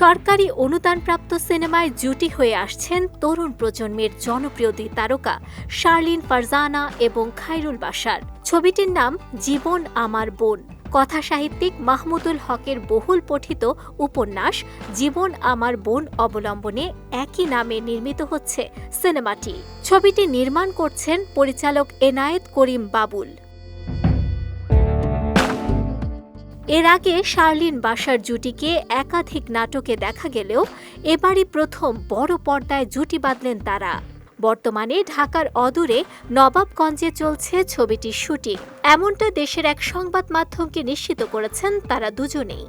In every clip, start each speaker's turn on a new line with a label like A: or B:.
A: সরকারি অনুদানপ্রাপ্ত সিনেমায় জুটি হয়ে আসছেন তরুণ প্রজন্মের জনপ্রিয় দুই তারকা শার্লিন ফারজানা এবং খাইরুল বাশার। ছবিটির নাম জীবন আমার বোন। কথা সাহিত্যিক মাহমুদুল হকের বহুল পঠিত উপন্যাস জীবন আমার বোন অবলম্বনে একই নামে নির্মিত হচ্ছে সিনেমাটি। ছবিটি নির্মাণ করছেন পরিচালক এনায়েত করিম বাবুল। এর আগে শার্লিন বাসার জুটিকে একাধিক নাটকে দেখা গেলেও এবারই প্রথম বড় পর্দায় জুটি বাঁধলেন তারা। বর্তমানে ঢাকার অদূরে নবাবগঞ্জে চলছে ছবিটির শুটিং। এমনটা দেশের এক সংবাদ মাধ্যমকে নিশ্চিত করেছেন তারা দুজনেই।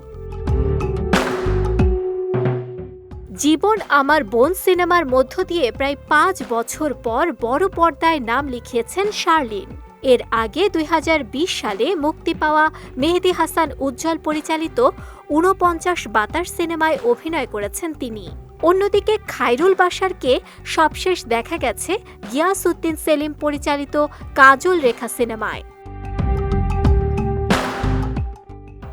A: জীবন আমার বোন সিনেমার মধ্য দিয়ে প্রায় পাঁচ বছর পর বড় পর্দায় নাম লিখিয়েছেন শার্লিন। এর আগে দুই হাজার বিশ সালে মুক্তি পাওয়া মেহেদি হাসান উজ্জ্বল পরিচালিত ঊনপঞ্চাশ বাতাস সিনেমায় অভিনয় করেছেন তিনি। অন্যদিকে খাইরুল বাশারকে সবশেষ দেখা গেছে গিয়াসউদ্দিন সেলিম পরিচালিত কাজল রেখা সিনেমায়।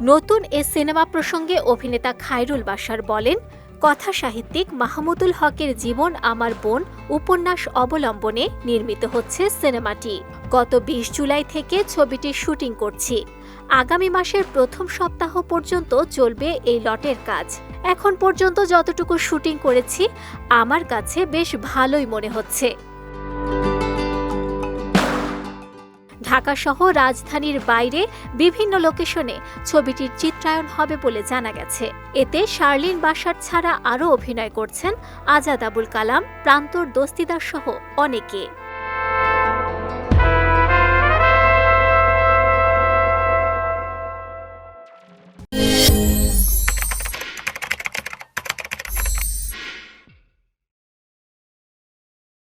A: নতুন এ সিনেমা প্রসঙ্গে অভিনেতা খাইরুল বাশার বলেন কথা সাহিত্যিক মাহমুদুল হকের জীবন আমার বোন উপন্যাস অবলম্বনে নির্মিত হচ্ছে সিনেমাটি। গত বিশ জুলাই থেকে ছবিটির শুটিং করছি। আগামী মাসের প্রথম সপ্তাহ পর্যন্ত চলবে এই লটের কাজ। এখন পর্যন্ত যতটুকু শুটিং করেছি, আমার কাছে বেশ ভালোই মনে হচ্ছে। ঢাকাসহ রাজধানীর বাইরে বিভিন্ন লোকেশনে ছবিটির চিত্রায়ন হবে বলে জানা গেছে। এতে শার্লিন বাসার ছাড়া আরও অভিনয় করছেন আজাদ আবুল কালাম, প্রান্তর দস্তিদার সহ অনেকে।